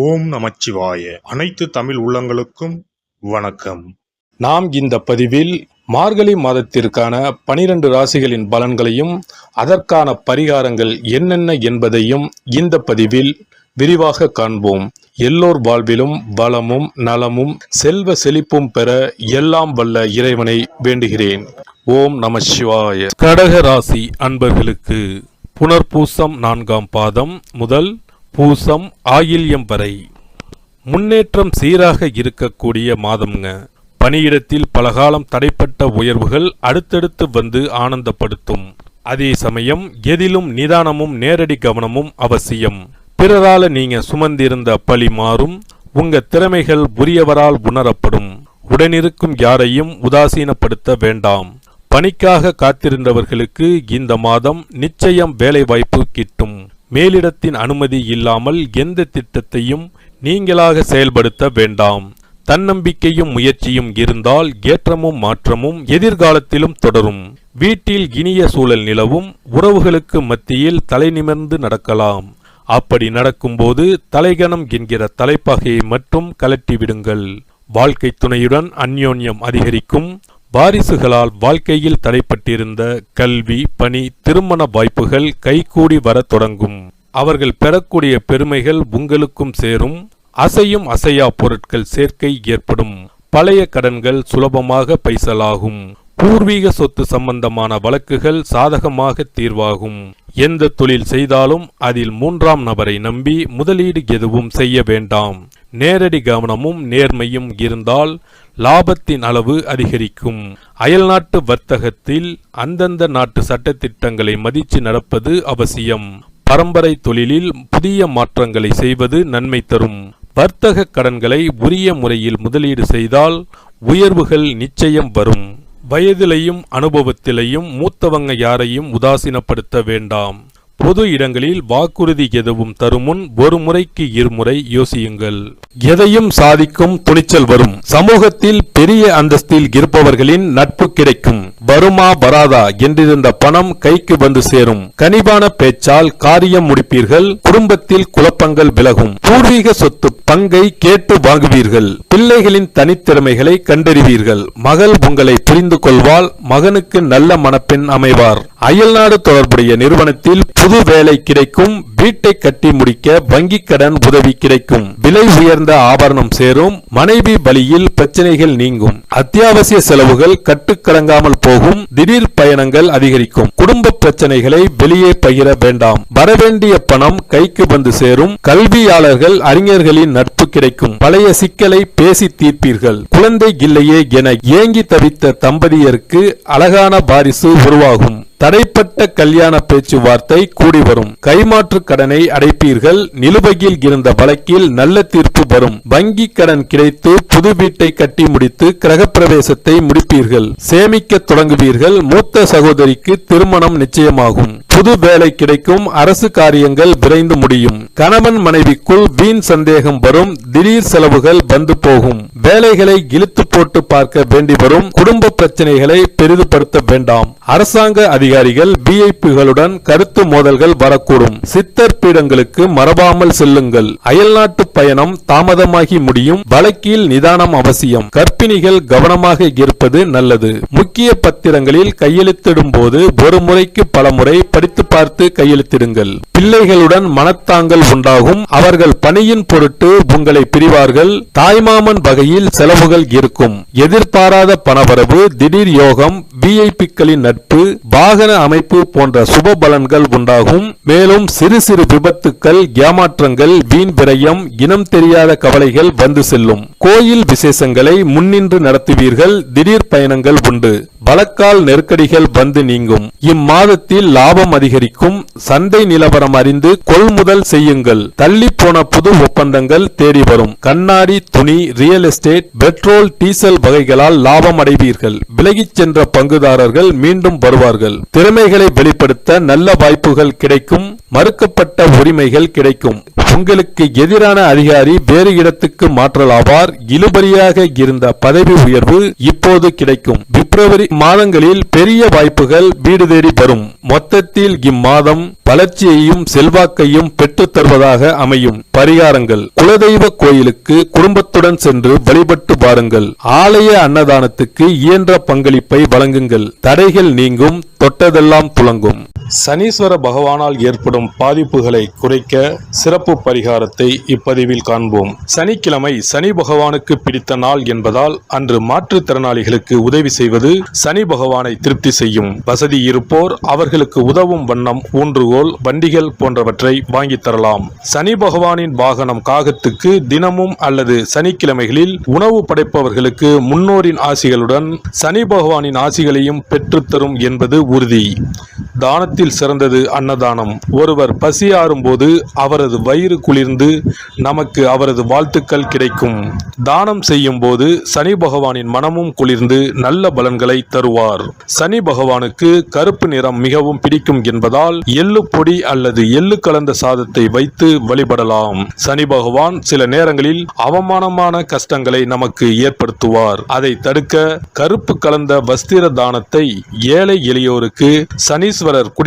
ஓம் நமச்சிவாய. அனைத்து தமிழ் உள்ளங்களுக்கும் வணக்கம். நாம் இந்த பதிவில் மார்கழி மாதத்திற்கான பனிரெண்டு ராசிகளின் பலன்களையும் அதற்கான பரிகாரங்கள் என்னென்ன என்பதையும் இந்த பதிவில் விரிவாக காண்போம். எல்லோர் வாழ்விலும் பலமும் நலமும் செல்வ செழிப்பும் பெற எல்லாம் வல்ல இறைவனை வேண்டுகிறேன். ஓம் நம சிவாய கடக ராசி அன்பர்களுக்கு புனர்பூசம் நான்காம் பாதம் முதல் பூசம் ஆயில்யம் வரை. முன்னேற்றம் சீராக இருக்கக்கூடிய மாதம்ங்க. பணியிடத்தில் பலகாலம் தடைப்பட்ட உயர்வுகள் அடுத்தடுத்து வந்து ஆனந்தப்படுத்தும். அதே சமயம் எதிலும் நிதானமும் நேரடி கவனமும் அவசியம். பிறரால நீங்க சுமந்திருந்த பழி மாறும். உங்க திறமைகள் உரியவரால் உணரப்படும். உடனிருக்கும் யாரையும் உதாசீனப்படுத்த வேண்டாம். பணிக்காக காத்திருந்தவர்களுக்கு இந்த மாதம் நிச்சயம் வேலை வாய்ப்பு கிட்டும். மேலிடத்தின் அனுமதி இல்லாமல் எந்த திட்டத்தையும் நீங்களாக செயல்படுத்த வேண்டாம். தன்னம்பிக்கையும் முயற்சியும் இருந்தால் ஏற்றமும் மாற்றமும் எதிர்காலத்திலும் தொடரும். வீட்டில் இனிய சூழல் நிலவும் உறவுகளுக்கு மத்தியில் தலைநிமிர்ந்து நடக்கலாம். அப்படி நடக்கும்போது தலைகணம் என்கிற தலைப்பாகையை மட்டும் கலட்டிவிடுங்கள். வாழ்க்கை துணையுடன் அந்யோன்யம் அதிகரிக்கும். வாரிசுகளால் வாழ்க்கையில் தடைப்பட்டிருந்த கல்வி பணி திருமண வாய்ப்புகள் கைகூடி வரத் தொடங்கும். அவர்கள் பெறக்கூடிய பெருமைகள் உங்களுக்கும் சேரும். அசையும் அசையா பொருட்கள் சேர்க்கை ஏற்படும். பழைய கடன்கள் சுலபமாக பைசலாகும். பூர்வீக சொத்து சம்பந்தமான வழக்குகள் சாதகமாக தீர்வாகும். எந்த தொழில் செய்தாலும் அதில் மூன்றாம் நபரை நம்பி முதலீடு எதுவும் செய்ய வேண்டாம். நேரடி கவனமும் நேர்மையும் இருந்தால் லாபத்தின் அளவு அதிகரிக்கும். அயல்நாட்டு வர்த்தகத்தில் அந்தந்த நாட்டு சட்டத்திட்டங்களை மதித்து நடப்பது அவசியம். பரம்பரை தொழிலில் புதிய மாற்றங்களை செய்வது நன்மை தரும். வர்த்தக கடன்களை உரிய முறையில் முதலீடு செய்தால் உயர்வுகள் நிச்சயம் வரும். வயதிலையும் அனுபவத்திலையும் மூத்தவங்க யாரையும் உதாசீனப்படுத்த வேண்டாம். பொது இடங்களில் வாக்குறுதி எதுவும் தருமுன் ஒரு முறைக்கு இருமுறை யோசியுங்கள். எதையும் சாதிக்கும் துணிச்சல் வரும். சமூகத்தில் பெரிய அந்தஸ்தில் இருப்பவர்களின் நட்பு கிடைக்கும். வருமா வராதா என்றிருந்த பணம் கைக்கு வந்து சேரும். கனிவான பேச்சால் காரியம் முடிப்பீர்கள். குடும்பத்தில் குழப்பங்கள் விலகும். பூர்வீக சொத்து பங்கை கேட்டு வாங்குவீர்கள். பிள்ளைகளின் தனித்திறமைகளை கண்டறிவீர்கள். மகள் உங்களை புரிந்து கொள்வால் மகனுக்கு நல்ல மணப்பெண் அமைவார். அயல்நாடு தொடர்புடைய நிறுவனத்தில் புது வேலை கிடைக்கும் வீட்டை கட்டி முடிக்க வங்கிக் கடன் உதவி கிடைக்கும். விலை உயர்ந்த ஆபரணம் சேரும். மனைவி வழியில் பிரச்சனைகள் நீங்கும். அத்தியாவசிய செலவுகள் கட்டுக்கடங்காமல் போகும். திடீர் பயணங்கள் அதிகரிக்கும். குடும்ப பிரச்சனைகளை வெளியே பகிர வேண்டாம். வரவேண்டிய பணம் கைக்கு வந்து சேரும். கல்வியாளர்கள் அறிஞர்களின் நட்பு கிடைக்கும். பழைய சிக்கலை பேசி தீர்ப்பீர்கள். குழந்தை இல்லையே என ஏங்கி தவித்த தம்பதியருக்கு அழகான பாரிசு உருவாகும். தடைப்பட்ட கல்யாண பேச்சுவார்த்தை கூடி வரும். கைமாற்று கடனை அடைப்பீர்கள். நிலுவையில் இருந்த வழக்கில் நல்ல தீர்ப்பு வரும். வங்கி கடன் கிடைத்து புது வீட்டை கட்டி முடித்து கிரகப்பிரவேசத்தை முடிப்பீர்கள். சேமிக்க தொடங்குவீர்கள். மூத்த சகோதரிக்கு திருமணம் நிச்சயமாகும். புது வேலை கிடைக்கும். அரசு காரியங்கள் விரைந்து முடியும். கணவன் மனைவிக்குள் வீண் சந்தேகம் வரும். திடீர் செலவுகள் வந்து போகும். வேலைகளை இழுத்து போட்டு பார்க்க வேண்டி வரும் குடும்ப பிரச்சனைகளை பெரிதுபடுத்த வேண்டாம். அரசாங்க அதிகாரிகள் பிஐபிகளுடன் கருத்து மோதல்கள் வரக்கூடும். சித்தர் பீடங்களுக்கு மறவாமல் செல்லுங்கள். அயல்நாட்டு பயணம் தாமதமாகி முடியும். வழக்கில் நிதானம் அவசியம். கர்ப்பிணிகள் கவனமாக இருப்பது நல்லது. முக்கிய பத்திரங்களில் கையெழுத்திடும் போது ஒரு முறைக்கு பல முறை படித்து பார்த்து கையெழுத்திடுங்கள். பிள்ளைகளுடன் மனத்தாங்கல் உண்டாகும். அவர்கள் பணியின் பொருட்டு உங்களை பிரிவார்கள். தாய்மாமன் வகையில் செலவுகள் இருக்கும். எதிர்பாராத பணவரவு திடீர் யோகம் விஐபிக்களின் நட்பு வாகன அமைப்பு போன்ற சுப பலன்கள் உண்டாகும். மேலும் சிறு சிறு விபத்துக்கள் ஏமாற்றங்கள் வீண் விரயம் இனம் தெரியாத கவலைகள் வந்து செல்லும். கோயில் விசேஷங்களை முன்னின்று நடத்துவீர்கள் திடீர் பயணங்கள் உண்டு. வழக்கால் நெருக்கடிகள் வந்து நீங்கும். இம்மாதத்தில் லாபம் அதிகரிக்கும். சந்தை நிலவரம் அறிந்து கொள்முதல் செய்யுங்கள். தள்ளி போன புது ஒப்பந்தங்கள் தேடி வரும். கண்ணாடி துணி ரியல் எஸ்டேட் பெட்ரோல் டீசல் வகைகளால் லாபம் அடைவீர்கள். விலகிச் சென்ற பங்குதாரர்கள் மீண்டும் வருவார்கள். திறமைகளை வெளிப்படுத்த நல்ல வாய்ப்புகள் கிடைக்கும். மறுக்கப்பட்ட உரிமைகள் கிடைக்கும். உங்களுக்கு எதிரான அதிகாரி வேறு இடத்துக்கு மாற்றலாவார். இழுபறியாக இருந்த பதவி உயர்வு இப்போது கிடைக்கும். பிப்ரவரி மாதங்களில் பெரிய வாய்ப்புகள் வீடு தேடி வரும். மொத்தத்தில் இம்மாதம் வளர்ச்சியையும் செல்வாக்கையும் பெற்றுத் தருவதாக அமையும். பரிகாரங்கள். குலதெய்வ கோயிலுக்கு குடும்பத்துடன் சென்று வழிபட்டு பாருங்கள் ஆலய அன்னதானத்துக்கு இயன்ற பங்களிப்பை வழங்குங்கள். தடைகள் நீங்கும் தொட்டதெல்லாம் துளங்கும் சனீஸ்வர பகவானால் ஏற்படும் பாதிப்புகளை குறைக்க சிறப்பு பரிகாரத்தை இப்பதிவில் காண்போம். சனிக்கிழமை சனி பகவானுக்கு பிடித்த நாள் என்பதால் அன்று மாற்றுத்திறனாளிகளுக்கு உதவி செய்வது சனி பகவானை திருப்தி செய்யும். வசதி இருப்போர் அவர்களுக்கு உதவும் வண்ணம் ஊன்றுகோல் வண்டிகள் போன்றவற்றை வாங்கித் தரலாம். சனி பகவானின் வாகனம் காகத்துக்கு தினமும் அல்லது சனிக்கிழமைகளில் உணவு படைப்பவர்களுக்கு முன்னோரின் ஆசிகளுடன் சனி பகவானின் ஆசிகளையும் பெற்றுத்தரும் என்பது உறுதி. தானத்தில் சிறந்தது அன்னதானம். ஒருவர் பசியாறும் போது அவரது வயிறு குளிர்ந்து நமக்கு அவரது வாழ்த்துக்கள் கிடைக்கும். தானம் செய்யும் போது சனி பகவானின் மனமும் குளிர்ந்து நல்ல பலன்களை தருவார். சனி பகவானுக்கு கருப்பு நிறம் மிகவும் பிடிக்கும் என்பதால் எள்ளு பொடி அல்லது எள்ளு கலந்த சாதத்தை வைத்து வழிபடலாம். சனி பகவான் சில நேரங்களில் அவமானமான கஷ்டங்களை நமக்கு ஏற்படுத்துவார். அதை தடுக்க கருப்பு கலந்த வஸ்திர தானத்தை ஏழை எளியோருக்கு சனீஸ்வரர் குடி